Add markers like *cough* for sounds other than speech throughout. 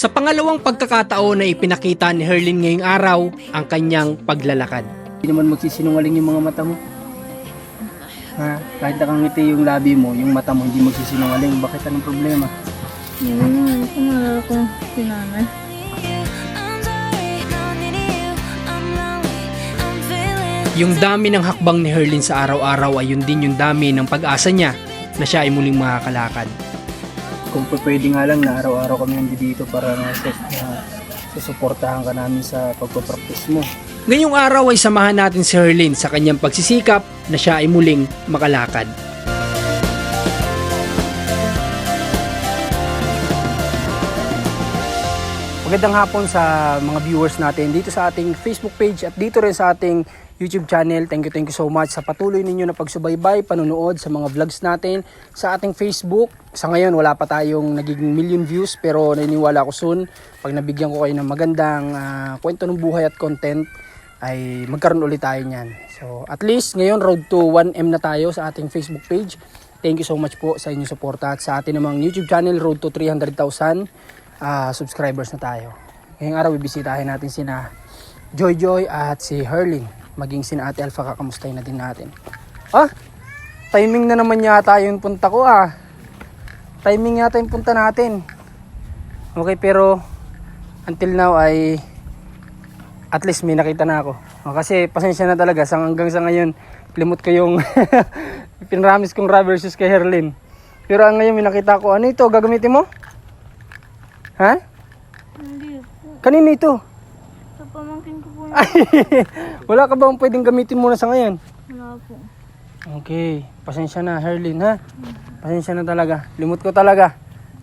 Sa pangalawang pagkakataon na ipinakita ni Herlin ngayong araw ang kanyang paglalakad. Hindi naman magsisinungaling yung mga mata mo. Ha? Kahit nakangiti yung labi mo, yung mata mo hindi magsisinungaling. Bakit anong problema? Hmm, kumalala ko si nanay. Yung dami ng hakbang ni Herlin sa araw-araw ay yun din yung dami ng pag-asa niya na siya ay muling makakalakad. Kung pwede nga lang na araw-araw kami nandito dito para na, na susuportahan ka namin sa pagpapractice mo. Ngayong araw ay samahan natin si Herlin sa kanyang pagsisikap na siya ay muling makalakad. Magandang hapon sa mga viewers natin dito sa ating Facebook page at dito rin sa ating YouTube channel. Thank you, thank you so much sa patuloy ninyo na pagsubaybay, panunood sa mga vlogs natin sa ating Facebook. Sa ngayon, wala pa tayong nagiging million views pero naniniwala ko soon pag nabigyan ko kayo ng magandang ah, kwento ng buhay at content ay magkaroon ulit tayo niyan. So, at least ngayon road to 1M na tayo sa ating Facebook page. Thank you so much po sa inyong suporta at sa atin namang YouTube channel road to 300,000 ah, subscribers na tayo. Ngayong araw bibisitahin natin sina Joy Joy at si Herlin. Maging sina Ate Alpha kakamustahin na din natin. Ah, timing na naman yata yung punta ko ah. Timing yata yung punta natin. Okay, pero until now ay at least may nakita na ako. O, kasi pasensya na talaga sa hanggang sa ngayon limot ko yung *laughs* pinramis kong rubber shoes kay Herlin. Pero ang ngayon may nakita ko, ano ito gagamitin mo? Ha? Hindi. Kanino ito? Sa pamangkin ko po. *laughs* *laughs* Wala ka bang pwedeng gamitin muna sa ngayon? Wala po. Okay, pasensya na Herlin ha. Pasensya na talaga. Limot ko talaga.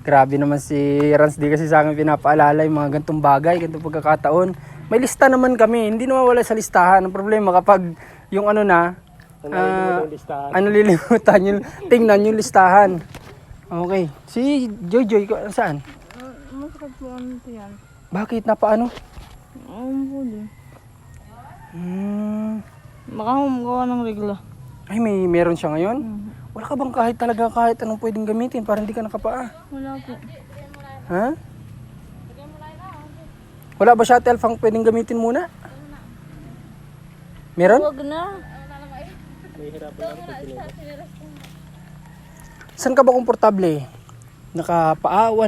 Grabe naman si Rans di kasi sa akin pinapaalala yung mga gantong bagay, gantong pagkakataon. May lista naman kami, hindi naman wala sa listahan. Ang problema kapag yung ano na, ah, ano lilimutan yung tingnan yung listahan. Okay. Si Joy Joy, ko- saan? Uh, masakit po ano yan. Bakit? Napaano? Ano din. Hmm. Baka humagawa ng regla. Ay, may meron siya ngayon? Mhm. Wala ka bang kahit talaga kahit anong pwedeng gamitin para hindi ka nakapaa? Wala po. Ha? Wala ba shuttle fang pwedeng gamitin muna? Meron? Huwag na. Saan ka ba komportable? Nakapaa o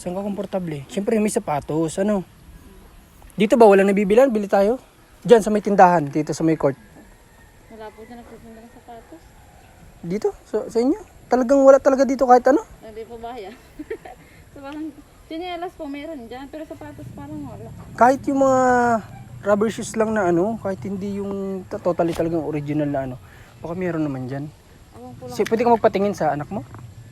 Saan ka komportable? Siyempre may sapatos, ano? Dito ba walang nabibilan? Bili tayo? Diyan sa may tindahan, dito sa may court. Wala po na nagtitinda ng sapatos. Dito? Sa, sa inyo? Talagang wala talaga dito kahit ano? Hindi po bahaya. *laughs* so parang sinelas po meron dyan, pero sapatos parang wala. Kahit yung mga rubber shoes lang na ano, kahit hindi yung totally talagang original na ano, baka meron naman dyan. Awang po lang. Si, pwede ka magpatingin sa anak mo?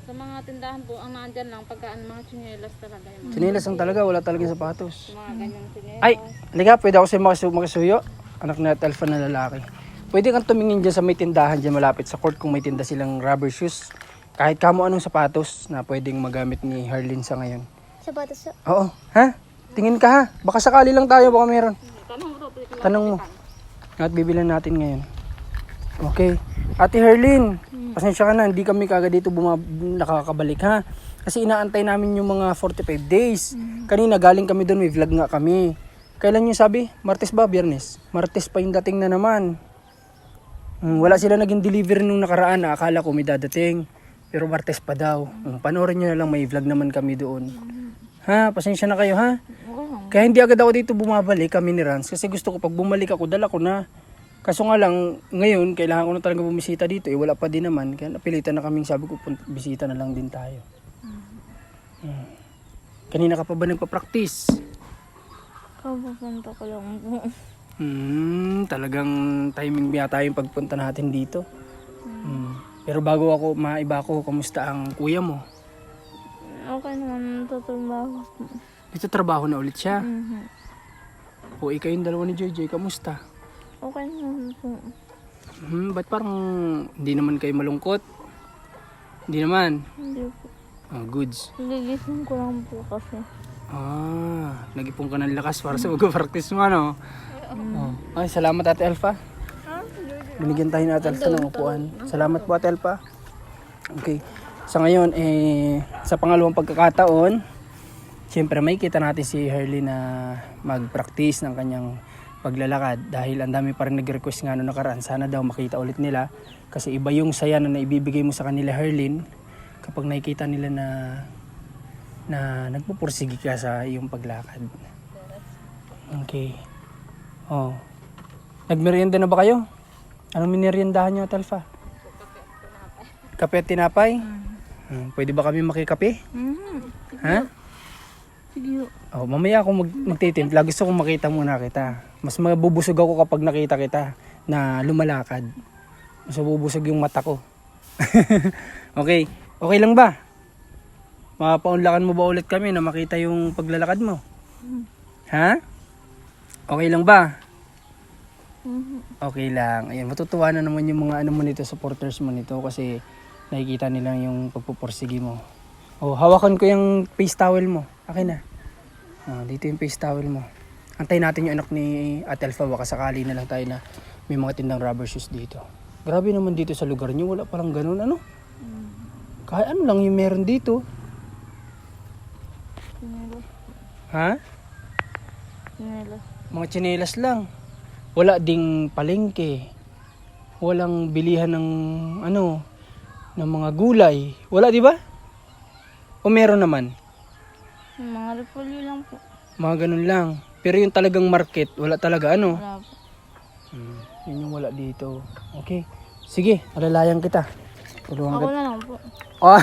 Sa mga tindahan po, ang nandyan lang, pagka ang mga chinelas talaga. Yung mga, lang talaga, wala talagang sapatos. mga ganyang chinelas. Ay, liga, pwede ako sa'yo makasu- makasuyo? Anak na alpha na lalaki. Pwede kang tumingin dyan sa may tindahan dyan malapit sa court kung may tinda silang rubber shoes. Kahit kamo anong sapatos na pwedeng magamit ni Harlin sa ngayon. Sapatos sa... Oo, ha? Tingin ka ha? Baka sakali lang tayo, baka meron. Tanong pwede ko Tanong mo. At bibilan natin ngayon. Okay. Ate Herlin, pasensya ka na, hindi kami kagad dito buma- nakakabalik ha. Kasi inaantay namin yung mga 45 days. Kanina galing kami doon, may vlog nga kami. Kailan yung sabi? Martes ba? Biyernes? Martes pa yung dating na naman. Hmm, wala sila naging delivery nung nakaraan. Akala ko may dadating. Pero Martes pa daw. Hmm, panoorin nyo na lang, may vlog naman kami doon. Ha? Pasensya na kayo ha? Kaya hindi agad ako dito bumabalik kami ni Rans kasi gusto ko pag bumalik ako dala ko na. Kaso nga lang ngayon kailangan ko na talaga bumisita dito eh wala pa din naman kaya napilitan na kaming sabi ko "Pun- bisita na lang din tayo. Hmm. Kanina ka pa ba nagpa-practice? Kapupunta ko lang po. Hmm, talagang timing yata yung pagpunta natin dito. Hmm. Pero bago ako maiba ko, kamusta ang kuya mo? Okay naman, tatrabaho po. Dito trabaho na ulit siya. Mhm. O ikaw yung dalawa ni JJ, kamusta? Okay naman po. Hmm, ba't parang hindi naman kayo malungkot? Hindi naman. Hindi po. Ah, goods. Gigising ko lang po kasi. Ah, nag-ipon ka ng lakas para sa mag-practice mo, ano? Oh. Ay, salamat Ate Alpha. Binigyan tayo ni Ate Alpha ng upuan. Salamat po Ate Alpha. Okay. Sa ngayon, eh, sa pangalawang pagkakataon, siyempre may kita natin si Herly na mag-practice ng kanyang paglalakad dahil ang dami pa rin nag-request nga noong nakaraan sana daw makita ulit nila kasi iba yung saya na naibibigay mo sa kanila Herlin kapag nakikita nila na na nagpupursige ka sa iyong paglakad. Okay. Oh. Nagmerienda na ba kayo? Anong mineriendahan nyo, Talfa? Kape at tinapay? Hmm, pwede ba kami makikape? Mhm. Ha? Sige. Oh, mamaya ako mag magtitimpla. Gusto kong makita muna kita. Mas mabubusog ako kapag nakita kita na lumalakad. Mas mabubusog yung mata ko. *laughs* okay. Okay lang ba? Mapaunlakan mo ba ulit kami na makita yung paglalakad mo? Ha? Okay lang ba? Mhm. Okay lang. Ayan, matutuwa na naman yung mga ano mo nito, supporters mo nito kasi nakikita nila yung pagpupursige mo. Oh, hawakan ko yung face towel mo. Akin na. Ah, dito yung face towel mo. Antayin natin yung anak ni Ate Alpha. Baka sakali na lang tayo na may mga tindang rubber shoes dito. Grabe naman dito sa lugar niyo. Wala parang ganun. Ano? Kahit ano lang yung meron dito. Sinelo. Ha? Sinelo. Mga tsinelas lang. Wala ding palengke. Walang bilihan ng ano, ng mga gulay. Wala, di ba? O meron naman. Mga repolyo lang po. Mga ganun lang. Pero yung talagang market, wala talaga ano. Wala po. Hmm, yun yung wala dito. Okay. Sige, alalayan kita. Tulungan Ako kita. na lang po. Oh,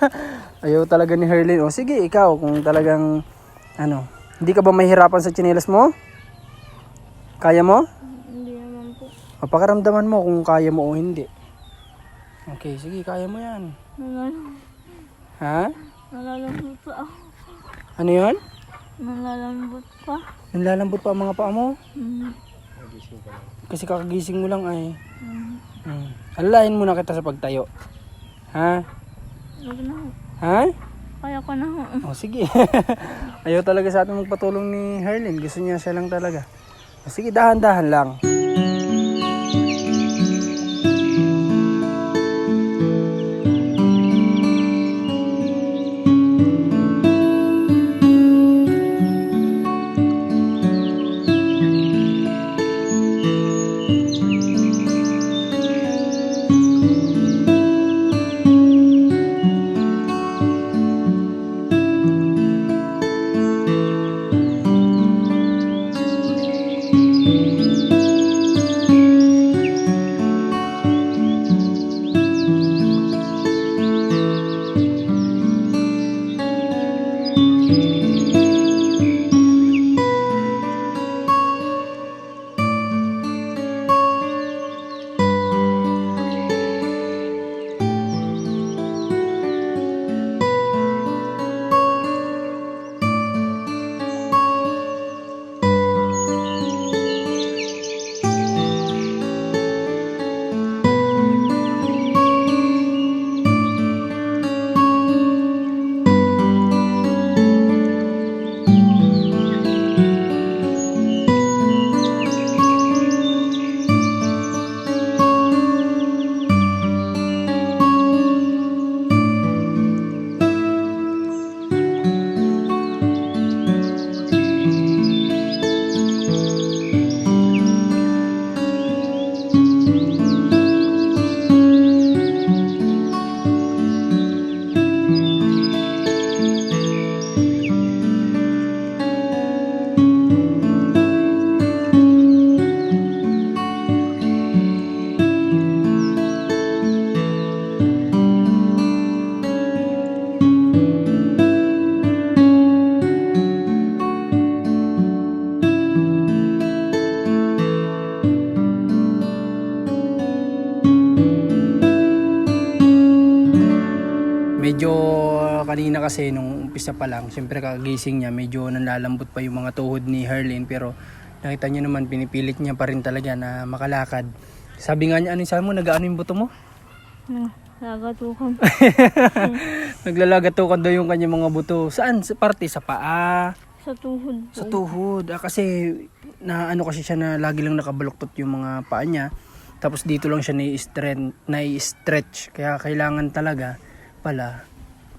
*laughs* ayaw talaga ni Herlin. O sige, ikaw, kung talagang, ano, hindi ka ba mahirapan sa tsinelas mo? Kaya mo? Hindi naman po. Mapakaramdaman mo kung kaya mo o hindi. Okay, sige, kaya mo yan. Nalalam- Ha? Nalalambot pa ako. Ano yun? Nalalambot pa. Nanlalambot pa ang mga paa mo? Mhm. Kasi kakagising mo lang ay. Mhm. Hmm. Alalayan muna kita sa pagtayo. Ha? Huwag na ho. Ha? Kaya ko na ho. O sige. *laughs* Ayaw talaga sa atin magpatulong ni Herlin. Gusto niya siya lang talaga. Sige, dahan-dahan lang. Umpisa pa lang, siyempre kagising niya, medyo nanlalambot pa yung mga tuhod ni Herlin pero nakita niyo naman pinipilit niya pa rin talaga na makalakad. Sabi nga niya, ano sabi mo, nag-ano yung buto mo? Ah, Lagatukan. *laughs* Naglalagatukan daw yung kanyang mga buto. Saan? Sa parte? Sa paa? Sa tuhod. Sa tuhod. Ah, kasi na ano kasi siya na lagi lang nakabaluktot yung mga paa niya. Tapos dito lang siya na-stretch. Kaya kailangan talaga pala,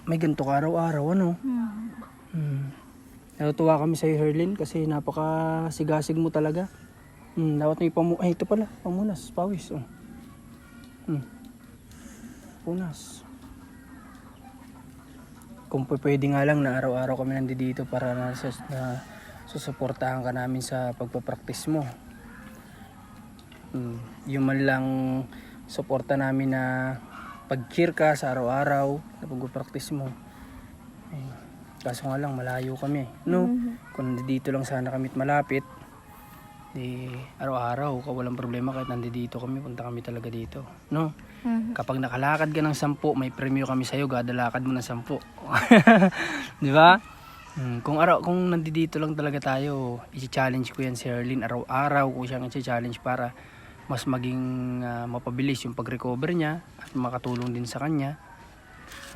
may ganito ka araw-araw, ano? Hmm. Hmm. Natutuwa kami sa Herlin kasi napaka-sigasig mo talaga. Hmm, dapat may pamu... Ay, ito pala, pamunas, pawis. Oh. Hmm. Punas. Kung pwede nga lang na araw-araw kami nandito para na, na susuportahan ka namin sa pagpapraktis mo. Hmm. Yung man lang suporta namin na pag-cheer ka sa araw-araw na pagpapraktis mo. Eh, kaso nga lang, malayo kami. No? Kung nandito lang sana kami at malapit, di araw-araw, ka walang problema kahit nandito kami, punta kami talaga dito. No? Mhm. Kapag nakalakad ka ng sampu, may premyo kami sa'yo, gadalakad mo ng sampu. *laughs* Di ba? Hmm, kung araw kung nandito lang talaga tayo, i-challenge ko yan si Erlin araw-araw ko siyang i-challenge para mas maging ah, mapabilis yung pag-recover niya at makatulong din sa kanya.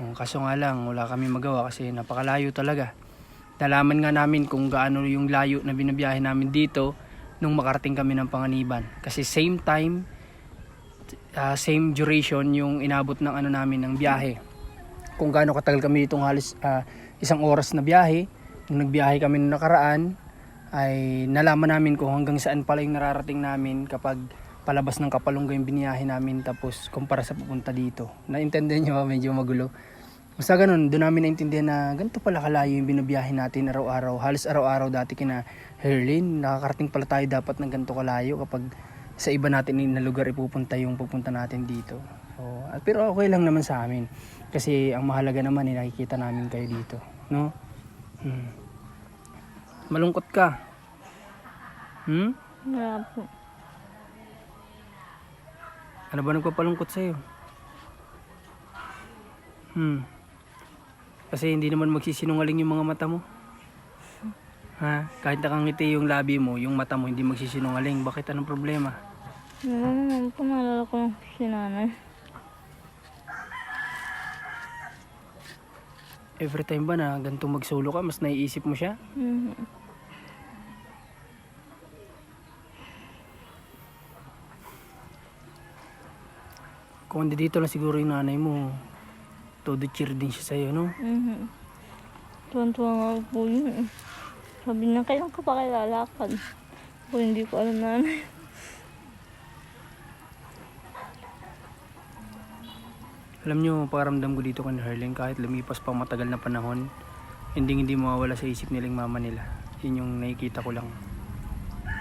Um, kaso nga lang, wala kami magawa kasi napakalayo talaga. Nalaman nga namin kung gaano yung layo na binabiyahe namin dito nung makarating kami ng Panganiban. Kasi same time, ah, same duration yung inabot ng ano namin ng biyahe. Kung gaano katagal kami ditong halos ah, isang oras na biyahe, nung nagbiyahe kami nung nakaraan, ay nalaman namin kung hanggang saan pala yung nararating namin kapag palabas ng Kapalungga yung biniyahe namin tapos kumpara sa pupunta dito. Naintindihan nyo ba? Medyo magulo. Basta ganun, doon namin naintindihan na ganito pala kalayo yung binabiyahe natin araw-araw. Halos araw-araw dati kina Herlin, nakakarating pala tayo dapat ng ganito kalayo kapag sa iba natin na lugar ipupunta yung pupunta natin dito. So, pero okay lang naman sa amin. Kasi ang mahalaga naman ay nakikita namin kayo dito. No? Hmm. Malungkot ka. Hmm? Wala po. Ano ba nagpapalungkot sa'yo? Hmm. Kasi hindi naman magsisinungaling yung mga mata mo. Ha? Kahit nakangiti yung labi mo, yung mata mo hindi magsisinungaling. Bakit anong problema? Wala naman po. Naalala ko lang si nanay. Every time ba na ganito magsolo ka, mas naiisip mo siya? Mhm. Kung hindi dito lang siguro yung nanay mo, todo cheer din siya sa'yo, no? Mhm. Tuwan-tuwa nga po yun. eh. Sabi niya, kailan ka pa kaya lalakad? Po, hindi ko alam nanay. Alam nyo, pakiramdam ko dito kan Herlin, kahit lumipas pa matagal na panahon, hindi hindi mawawala sa isip nilang mama nila. Yun yung nakikita ko lang.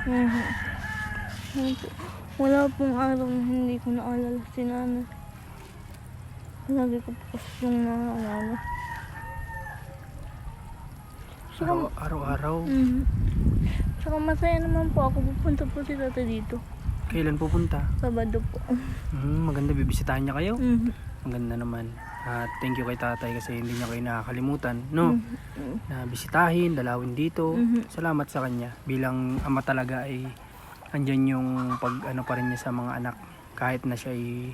Mhm. Wala po- Wala pong araw na hindi ko naalala si nanay. Lagi ko po kasi yung naalala. Saka, Araw, araw-araw. Mhm. Saka masaya naman po ako. Pupunta po si tata dito. Kailan pupunta? Sabado po. Hmm, maganda bibisitahin niya kayo. Mhm. Maganda naman. At thank you kay tatay kasi hindi niya kayo nakakalimutan. No? Mhm. Na bisitahin, dalawin dito. Mhm. Salamat sa kanya. Bilang ama talaga ay andyan yung pag ano pa rin niya sa mga anak. Kahit na siya ay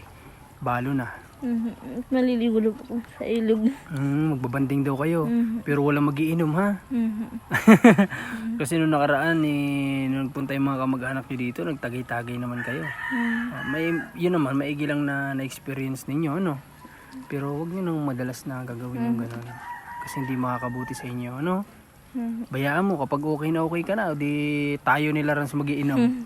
balo na. Mhm. At Maliligo na po sa ilog. Hmm, magbabanding daw kayo. Mhm. Pero walang magiinom ha. Mhm. *laughs* Kasi nung nakaraan, eh, nung punta yung mga kamag-anak nyo dito, nagtagay-tagay naman kayo. Mhm. Ah, may, yun naman, maigi lang na na-experience ninyo, ano? Pero wag nyo nang madalas na gagawin yung gano'n. Kasi hindi makakabuti sa inyo, ano? Mhm. Bayaan mo, kapag okay na okay ka na, di tayo nila rin sa magiinom.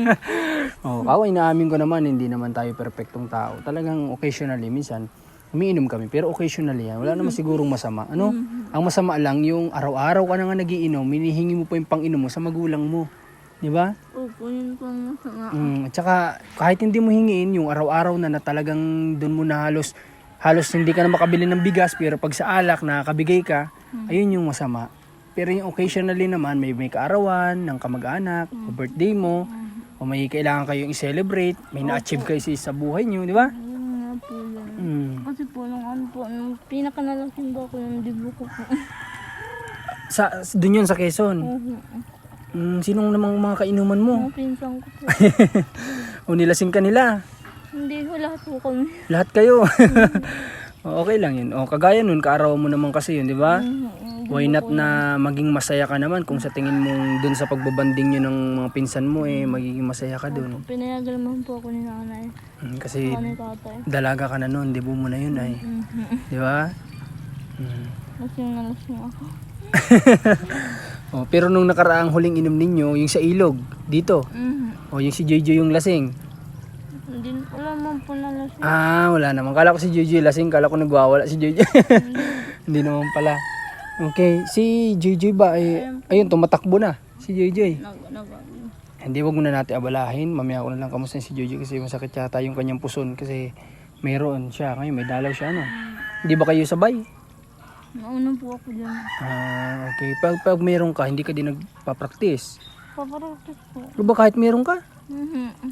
*laughs* oh, kawa inaamin ko naman, hindi naman tayo perfectong tao. Talagang occasionally, minsan, umiinom kami. Pero occasionally yan, wala naman sigurong masama. Ano? Ang masama lang, yung araw-araw ka na nga nagiinom, minihingi mo pa yung pang-inom mo sa magulang mo. Di ba? Opo, yun po masama. Mm, at saka, kahit hindi mo hingiin, yung araw-araw na na talagang doon mo na halos, halos hindi ka na makabili ng bigas, pero pag sa alak, nakakabigay ka, ayun yung masama. Pero yung occasionally naman, may may kaarawan ng kamag-anak, o birthday mo, o may kailangan kayong i-celebrate, may na-achieve kayo sa, sa buhay nyo, di ba? Yun po yun. Mm. Kasi po, nung ano po, nung pinakanalaking ba ko yung dibo ko po. *laughs* Sa, doon yun sa Quezon. Mhm. Mm, sinong namang mga kainuman mo? Mga pinsan ko po. *laughs* O nilasing ka nila? Hindi ko lahat po kami. Lahat kayo. *laughs* O, okay lang yun. O, kagaya nun, kaarawan mo naman kasi yun, di ba? Mhm. Why not na maging masaya ka naman kung sa tingin mong dun sa pagbabanding nyo ng mga pinsan mo eh magiging masaya ka dun. Pinayagan naman po ako ni nanay. Mm, Kasi Ako ni tatay. dalaga ka na nun, di mo na yun ay. Di ba? Mm. Lasing na lasing ako. *laughs* Oh, pero nung nakaraang huling inom ninyo, yung sa ilog, dito. O yung si Jojo yung lasing. Hindi, wala man po na lasing. Ah, wala naman. Kala ko si yung lasing, kala ko nagwawala si Jojo. *laughs* Hindi naman pala. Okay, si Jojo ba ay ayun tumatakbo na si Jojo. Nag, nag, Hindi wag muna natin abalahin. Mamaya ko na lang kamusta si Jojo kasi masakit yata yung kanyang puson kasi mayroon siya. Ngayon may dalaw siya ano. Hindi ba kayo sabay? nauna po ako dyan. Ah, okay. Pag, pag meron ka, hindi ka din nagpa-practice. Paparapis po. O ba kahit meron ka?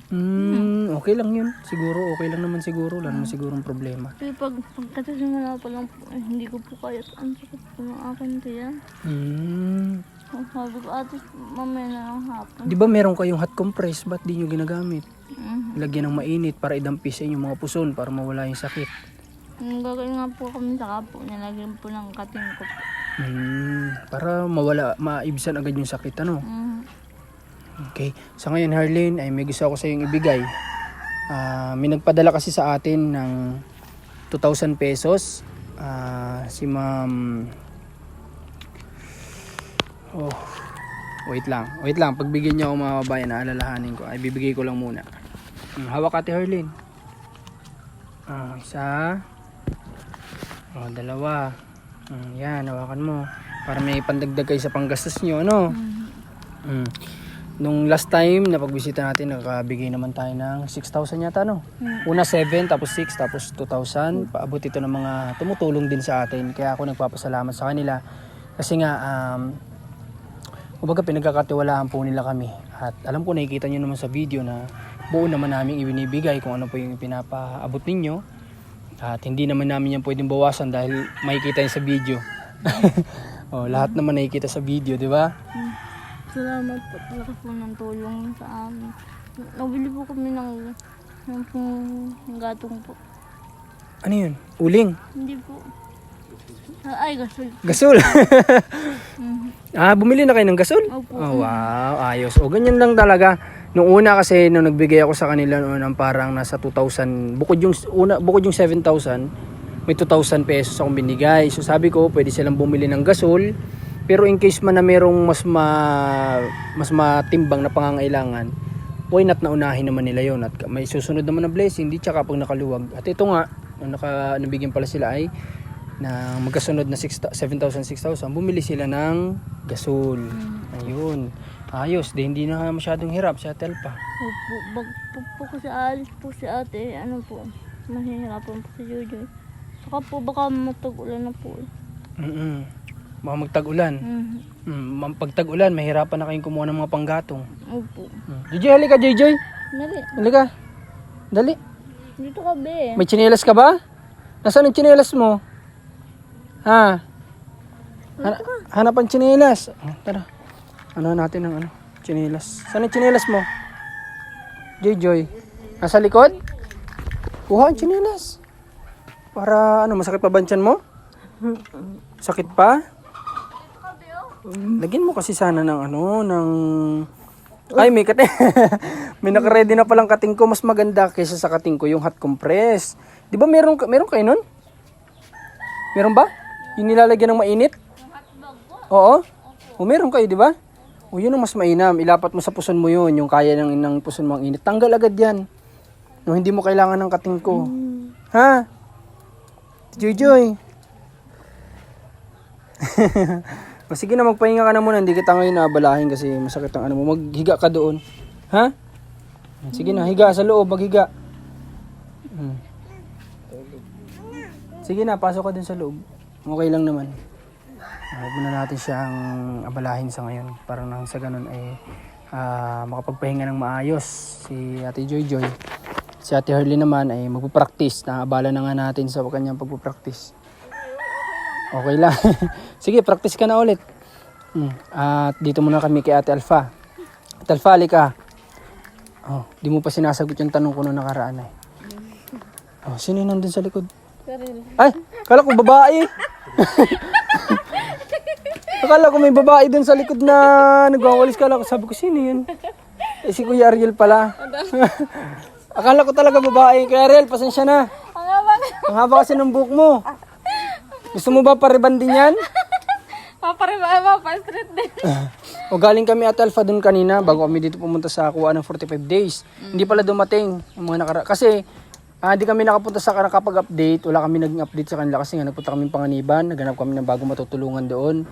Hmm, okay lang yun. Siguro, okay lang naman siguro. Wala naman sigurong problema. Kasi pag pagkatasimula pa lang po, eh, hindi ko po kaya. Ang sakit po ng akin kaya. Hmm. Ang Sabi ko, ate, mamaya na lang hapon. Di ba meron kayong hot compress? Ba't di nyo ginagamit? Mhm. Lagyan ng mainit para idampis sa inyong mga puson para mawala yung sakit. Ang gagawin nga po kami sa kapo, nilagyan po ng ko po. Hmm, para mawala, maibsan agad yung sakit, ano? Mhm. Okay. Sa ngayon, Harlene, ay may gusto ako sa iyong ibigay. Ah, may nagpadala kasi sa atin ng 2,000 pesos. Ah, si ma'am... Oh, wait lang. Wait lang. Pagbigyan niya ako mga kababayan na alalahanin ko, ay bibigay ko lang muna. Hmm, hawak ate Harlene. Ah, isa. Oh, dalawa. Hmm, yan, hawakan mo. Para may pandagdag kayo sa panggastos niyo, ano? Mm. Nung last time na pagbisita natin, nakabigay naman tayo ng 6,000 yata, no? Una 7, tapos 6, tapos 2,000. Paabot ito ng mga tumutulong din sa atin. Kaya ako nagpapasalamat sa kanila. Kasi nga, um, kumbaga pinagkakatiwalaan po nila kami. At alam ko, nakikita nyo naman sa video na buo naman namin ibinibigay kung ano po yung pinapaabot ninyo. At hindi naman namin yan pwedeng bawasan dahil makikita yun sa video. *laughs* oh, lahat naman nakikita sa video, di ba? Salamat po talaga po ng tulong sa amin. Nabili po kami ng, ng pong gatong po. Ano yun? Uling. Hindi po. Ah, Ay, gasol. Gasol. *laughs* Mhm. ah, bumili na kayo ng gasol? Opo. Oh, wow, ayos. O, ganyan lang talaga. Nung una kasi, nung nagbigay ako sa kanila noon ng parang nasa 2,000, bukod yung, una, bukod yung 7,000, may 2,000 pesos akong binigay. So sabi ko, pwede silang bumili ng gasol. Pero in case man na merong mas ma, mas matimbang na pangangailangan, why not na unahin naman nila yon at may susunod naman na blessing, di tsaka pag nakaluwag. At ito nga, nung naka, nabigyan pala sila ay na magkasunod na 6,000, 7,000, 6,000, bumili sila ng gasol. Ayun. Ayos, di hindi na masyadong hirap sa Telpa. Opo, bag po, po kasi alis po si ate, ano po, mahihirapan po si Jojo. Saka po baka matag-ulan na po. eh. Mm Baka magtag-ulan. Mhm. Mm, pag tag-ulan, mahirapan na kayong kumuha ng mga panggatong. Opo. Mm. Jojoy, halika, Jojoy. Dali, Halika. Dali. dito ka be. May tsinelas ka ba? Nasaan yung tsinelas mo? Ha? Han- hanap ang tsinelas. Oh, tara. Ano natin ang ano? Tsinelas. Saan yung tsinelas mo? Joy-Joy. Nasa likod? Kuha ang tsinelas. Para ano, masakit pa ba ang mo? *laughs* Sakit pa? Lagyan mo kasi sana ng ano, ng... Ay, may kate. *laughs* may naka-ready na palang kating ko. Mas maganda kaysa sa kating ko yung hot compress. Di ba meron, meron kayo nun? Meron ba? Yung nilalagyan ng mainit? Oo. O meron kayo, di ba? O yun ang mas mainam. Ilapat mo sa puson mo yun. Yung kaya ng, ng puson mo ang init. Tanggal agad yan. No, hindi mo kailangan ng kating ko. Ha? Joy Joy. *laughs* o sige na, magpahinga ka na muna. Hindi kita ngayon naabalahin kasi masakit ang ano mo. Maghiga ka doon. Ha? Sige na, higa sa loob. Maghiga. Hmm. Sige na, pasok ka din sa loob. Okay lang naman. Uh, Huwag muna natin siyang abalahin sa ngayon. Para nang sa ganun ay ah, makapagpahinga ng maayos si Ate Joy Joy. Si Ate Harley naman ay magpupractice. Naabala na nga natin sa kanyang pagpupractice. Okay lang. *laughs* Sige, practice ka na ulit. Hmm. At dito muna kami kay Ate Alpha. Ate Alpha, halika. Oh, di mo pa sinasagot yung tanong ko noong nakaraan ay. Oh, sino yung nandun sa likod? Ay, kala ko babae. *laughs* Akala ko may babae dun sa likod na nagwawalis. Kala ko, sabi ko, sino yun? Eh, si Kuya Ariel pala. *laughs* Akala ko talaga babae. Kuya Ariel, pasensya na. Ang haba na. Ang haba kasi ng buhok mo. Gusto mo ba pariban *laughs* din yan? Paparima, mapa-street din. O galing kami at Alpha dun kanina bago kami dito pumunta sa kuha ng 45 days. Hindi pala dumating yung mga nakara kasi ah, hindi kami nakapunta sa nakapag-update. Wala kami naging update sa kanila kasi nga nagpunta kami panganiban, naghanap kami ng bago matutulungan doon.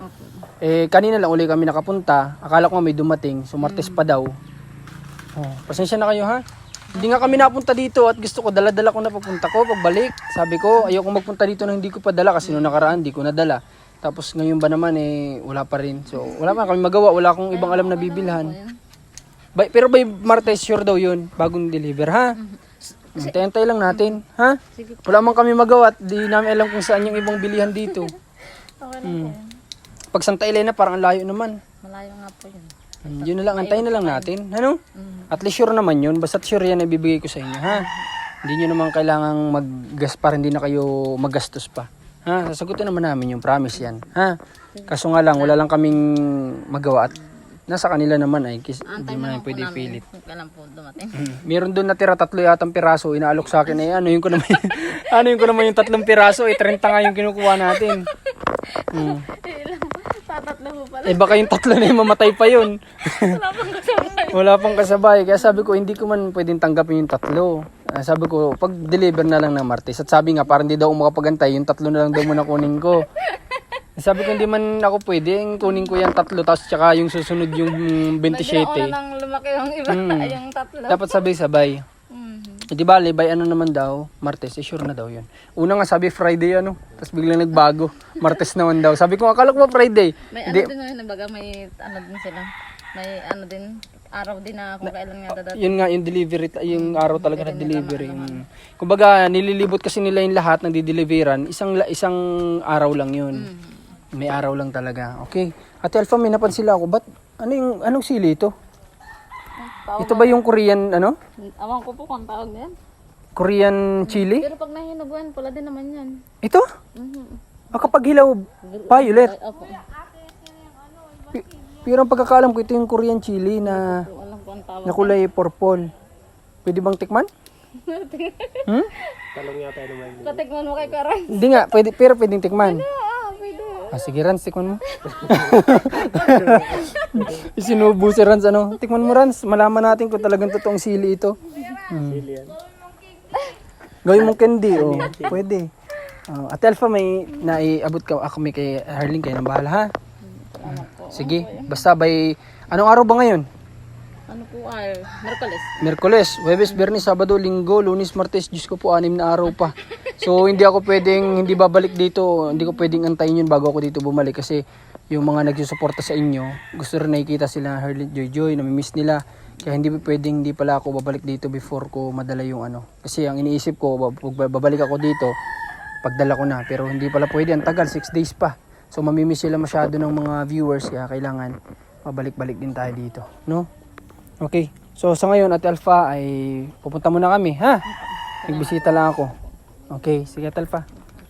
Eh kanina lang uli kami nakapunta. Akala ko may dumating, so Martes pa daw. Oh, pasensya na kayo ha. Hindi nga kami napunta dito at gusto ko dala-dala ko na pagpunta ko pagbalik. Sabi ko ayoko magpunta dito nang hindi ko pa dala kasi noong nakaraan hindi ko nadala. Tapos ngayon ba naman eh wala pa rin. So wala pa kami magawa, wala akong ibang alam na bibilhan. By, pero by Martes sure daw 'yun, bagong deliver ha. Antay-antay lang natin, ha? Wala man kami magawa at di namin alam kung saan yung ibang bilihan dito. *laughs* Okay lang Hmm. Pag Santa Elena parang ang layo naman. Malayo nga po yun. Hmm, Yun na lang, antayin na lang natin. Ano? At least sure naman yun. Basta sure yan na ibibigay ko sa inyo, ha? Hindi nyo naman kailangang maggas para hindi na kayo magastos pa. Ha? Sasagutin naman namin yung promise yan. Ha? Kaso nga lang, wala lang kaming magawa at nasa kanila naman ay kis, hindi man pwede pilit. Kailan po dumating. *laughs* Meron doon natira tatlo yatang piraso, inaalok sa akin eh, ano yung ko naman, ano yung *laughs* ko naman yung tatlong piraso, eh 30 nga yung kinukuha natin. *laughs* Mm. Tatatlo po pala. Eh baka yung tatlo na yung mamatay pa yun. Wala pang kasabay. *laughs* Wala pang kasabay. Kaya sabi ko, hindi ko man pwedeng tanggapin yung tatlo. Ah, sabi ko, pag-deliver na lang ng Martes. At sabi nga, parang hindi daw makapagantay, yung tatlo na lang daw muna kunin ko. Sabi ko, hindi man ako pwedeng kunin ko yung tatlo, tapos tsaka yung susunod yung 27. Una nang lumaki yung iba, Mm. yung tatlo. Dapat sabay-sabay. Eh, di ba, by ano naman daw, Martes, eh, sure na daw yun. Una nga sabi Friday ano, tapos biglang nagbago. Martes naman daw. Sabi ko, akala ko ba Friday? May ano din ngayon, baga may ano din sila. May ano din, araw din na kung kailan nga dadating. yun nga yung delivery yung araw talaga na delivery Mm. kumbaga nililibot kasi nila yung lahat ng dideliveran isang isang araw lang yun may araw lang talaga okay Ate Alpha may napansin lang ako ba't ano yung anong sili ito Tawag ito ba yung Korean ano Awan ko po kung tawag na yan. Korean chili Pero pag nahinuguan, pula din naman yan. ito Mhm. ah, kapag hilaw violet Ay, Opo. Pi- pero ang pagkakalam ko ito yung Korean chili na Kung alam ko ang tawag. na kulay purple pwede bang tikman *laughs* hmm? Tatikman mo kay Karan. hindi nga pwede pero pwedeng tikman Ah, pwede. Ah, sige Rans, tikman mo. *laughs* Isinubo si Rans, ano? Tikman mo Rans, malaman natin kung talagang totoong sili ito. Hmm. Gawin mong candy, oh. Pwede. Oh, Ate Alpha, may naiabot ka, ako may kay Harling, kayo nang bahala, ha? Hmm. Sige, basta by, anong araw ba ngayon? Ano po ay, Merkulis. Merkules, Webes, Bernis, Sabado, Linggo, Lunes, Martes, Diyos ko po, anim na araw pa. So, hindi ako pwedeng, hindi babalik dito, hindi ko pwedeng antayin yun bago ako dito bumalik kasi yung mga nagsusuporta sa inyo, gusto rin nakikita sila Harley Joy Joy, namimiss nila. Kaya hindi pwedeng, hindi pala ako babalik dito before ko madala yung ano. Kasi ang iniisip ko, pag babalik ako dito, pagdala ko na. Pero hindi pala pwede, ang tagal, 6 days pa. So, mamimiss sila masyado ng mga viewers, kaya kailangan pabalik-balik din tayo dito. No? Okay. So sa ngayon Ate Alpha ay pupunta muna kami, ha? Nagbisita lang ako. Okay, sige Ate Alpha.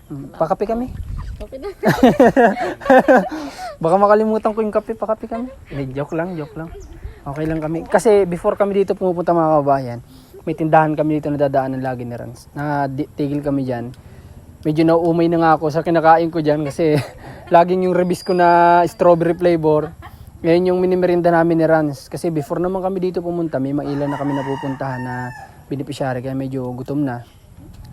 Hmm, Pakape kami. Okay na. *laughs* Baka makalimutan ko yung kape, pakape kami. Hindi, joke lang, joke lang. Okay lang kami. Kasi before kami dito pumupunta mga kabayan, may tindahan kami dito na dadaanan lagi ni Rans. Na di- tigil kami dyan. Medyo nauumay na nga ako sa kinakain ko dyan kasi *laughs* laging yung rebis ko na strawberry flavor. Ngayon yung minimerinda namin ni Rans. Kasi before naman kami dito pumunta, may mailan na kami napupuntahan na beneficiary kaya medyo gutom na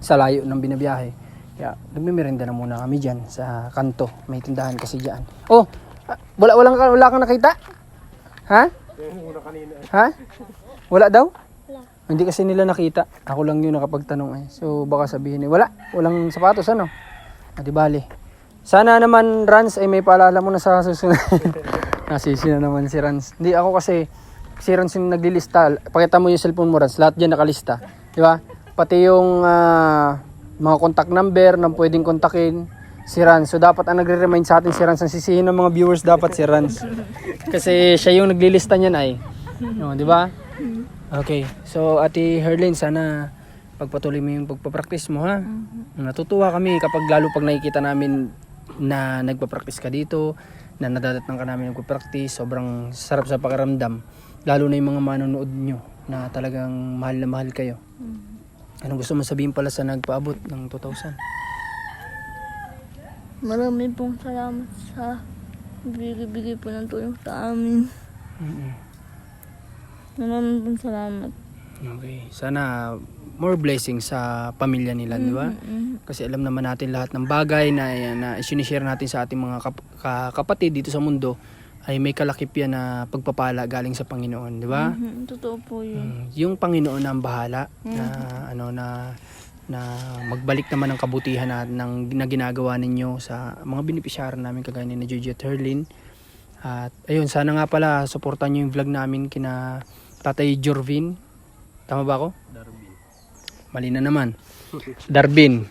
sa layo ng binabiyahe. Kaya nagmimerinda na muna kami dyan sa kanto. May tindahan kasi dyan. Oh, ah, wala, walang, wala kang nakita? Ha? Ha? Wala daw? Hindi kasi nila nakita. Ako lang yung nakapagtanong eh. So baka sabihin eh, wala. Walang sapatos ano? Ah, di bale. Sana naman Rans ay may paalala mo na sa susunod. *laughs* Nasisi na naman si Rans. Hindi ako kasi si Rans yung naglilista. Pakita mo yung cellphone mo Rans. Lahat dyan nakalista. Di ba? Pati yung ah, mga contact number na pwedeng kontakin si Rans. So dapat ang nagre-remind sa atin si Rans. Ang sisihin ng mga viewers dapat si Rans. Kasi siya yung naglilista niyan ay. No, di ba? Okay. So Ate Herlin, sana pagpatuloy mo yung pagpapractice mo ha. Natutuwa kami kapag lalo pag nakikita namin na nagpa-practice ka dito, na nadadatnan ka namin nagpa-practice. Sobrang sarap sa pakiramdam. Lalo na yung mga manonood nyo na talagang mahal na mahal kayo. Anong gusto mo sabihin pala sa nagpaabot ng 2,000? Marami pong salamat sa bigay-bigay po ng tulong sa amin. Mm-mm. Marami pong salamat. Okay. Sana more blessings sa pamilya nila, di ba? Kasi alam naman natin lahat ng bagay na, na sinishare natin sa ating mga kap- ka- kapatid dito sa mundo ay may kalakip yan na pagpapala galing sa Panginoon, di ba? Mhm, Totoo po yun. Mm, yung Panginoon na ang bahala na ano na na magbalik naman ng kabutihan na, ng, na ginagawa ninyo sa mga benepisyar namin kagaya ni na Jojo at Herlin. At ayun, sana nga pala suportan niyo yung vlog namin kina Tatay Jorvin. Tama ba ako? Darwin. Mali na naman. Darwin.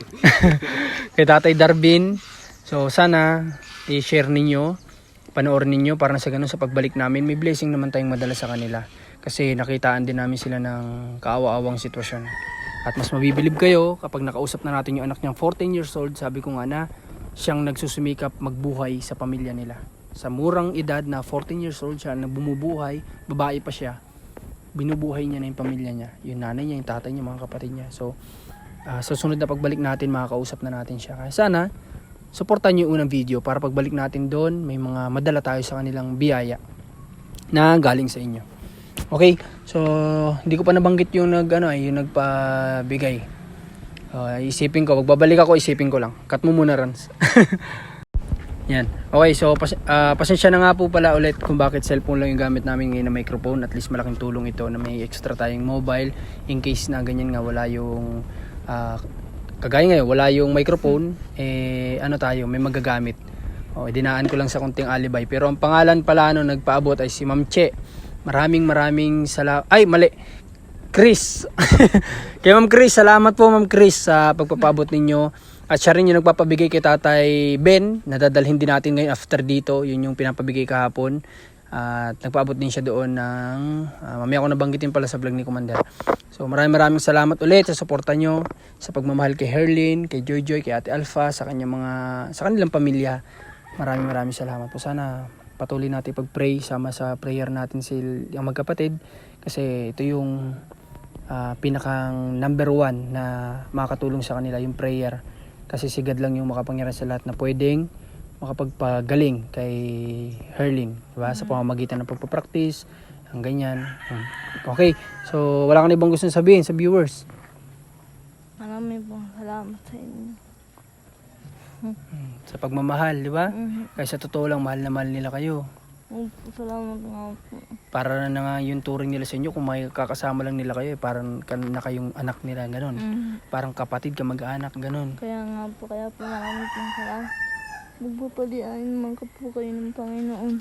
*laughs* Kay Tatay Darwin. So sana i-share ninyo, panoorin ninyo para sa ganun sa pagbalik namin. May blessing naman tayong madala sa kanila. Kasi nakitaan din namin sila ng kaawa-awang sitwasyon. At mas mabibilib kayo kapag nakausap na natin yung anak niyang 14 years old. Sabi ko nga na siyang nagsusumikap magbuhay sa pamilya nila. Sa murang edad na 14 years old siya na bumubuhay, babae pa siya, binubuhay niya na yung pamilya niya. Yung nanay niya, yung tatay niya, mga kapatid niya. So, ah, sa sunod na pagbalik natin, makakausap na natin siya. Kaya sana, supportan niyo yung unang video para pagbalik natin doon, may mga madala tayo sa kanilang biyaya na galing sa inyo. Okay, so hindi ko pa nabanggit yung nag ano yung nagpabigay. Uh, isipin ko, magbabalik ako, isipin ko lang. Cut mo muna, Rans. *laughs* Yan. Okay, so pas, ah, pasensya na nga po pala ulit kung bakit cellphone lang yung gamit namin ngayon na microphone. At least malaking tulong ito na may extra tayong mobile in case na ganyan nga wala yung ah, kagaya ngayon, wala yung microphone, eh ano tayo, may magagamit. O, dinaan ko lang sa konting alibay. Pero ang pangalan pala ano nagpaabot ay si Ma'am Che. Maraming maraming salamat. Ay, mali. Chris. *laughs* kay Ma'am Chris, salamat po Ma'am Chris sa pagpapaabot ninyo. At siya rin yung nagpapabigay kay Tatay Ben. Nadadalhin din natin ngayon after dito. Yun yung pinapabigay kahapon. At nagpaabot din siya doon ng... ah, mamaya ko nabanggitin pala sa vlog ni Commander. So maraming maraming salamat ulit sa suporta nyo. Sa pagmamahal kay Herlin, kay Joy Joy, kay Ate Alpha, sa kanyang mga... sa kanilang pamilya. Maraming maraming salamat po. Sana patuloy natin pag-pray sama sa prayer natin sil yung magkapatid kasi ito yung ah, pinakang number one na makakatulong sa kanila yung prayer kasi si God lang yung makapangyarihan sa lahat na pwedeng makapagpagaling kay Herlin diba? sa pamamagitan ng pagpapractice ang ganyan Hmm. okay so wala kang ibang gusto sabihin sa viewers Marami pong salamat sa inyo. Hmm, sa pagmamahal di ba Mhm. kaya sa totoo lang mahal na mahal nila kayo Opo, salamat nga po. para na nga yung turing nila sa inyo kung may kakasama lang nila kayo eh, parang kan- na kayong anak nila ganun Mhm. parang kapatid ka mag-anak ganun Kaya nga po, kaya po marami pong salamat. Magpapalian naman ka po kayo ng Panginoon.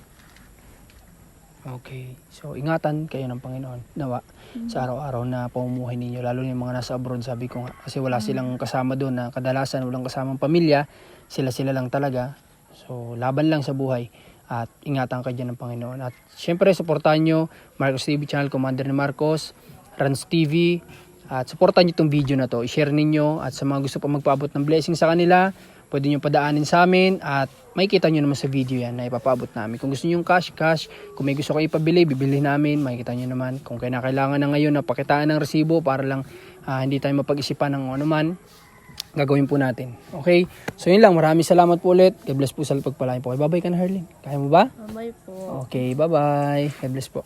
Okay. So, ingatan kayo ng Panginoon. Nawa, sa araw-araw na pamumuhay ninyo. Lalo na yung mga nasa abroad, sabi ko nga. Kasi wala silang kasama doon na kadalasan walang kasamang pamilya. Sila-sila lang talaga. So, laban lang sa buhay. At ingatan kayo dyan ng Panginoon. At syempre, supportahan nyo Marcos TV channel, Commander ni Marcos, Rans TV. At supportahan nyo itong video na to. I-share ninyo. At sa mga gusto pa magpaabot ng blessing sa kanila, pwede nyo padaanin sa amin at makikita nyo naman sa video yan na ipapaabot namin. Kung gusto nyo yung cash, cash. Kung may gusto kayo ipabili, bibili namin. Makikita nyo naman. Kung kailangan na ngayon na pakitaan ng resibo para lang ah, hindi tayo mapag-isipan ng ano man, gagawin po natin. Okay? So yun lang. Maraming salamat po ulit. God bless po sa pagpalain po. Bye-bye ka na, Harleen. Kaya mo ba? Bye po. Okay, bye-bye. God bless po.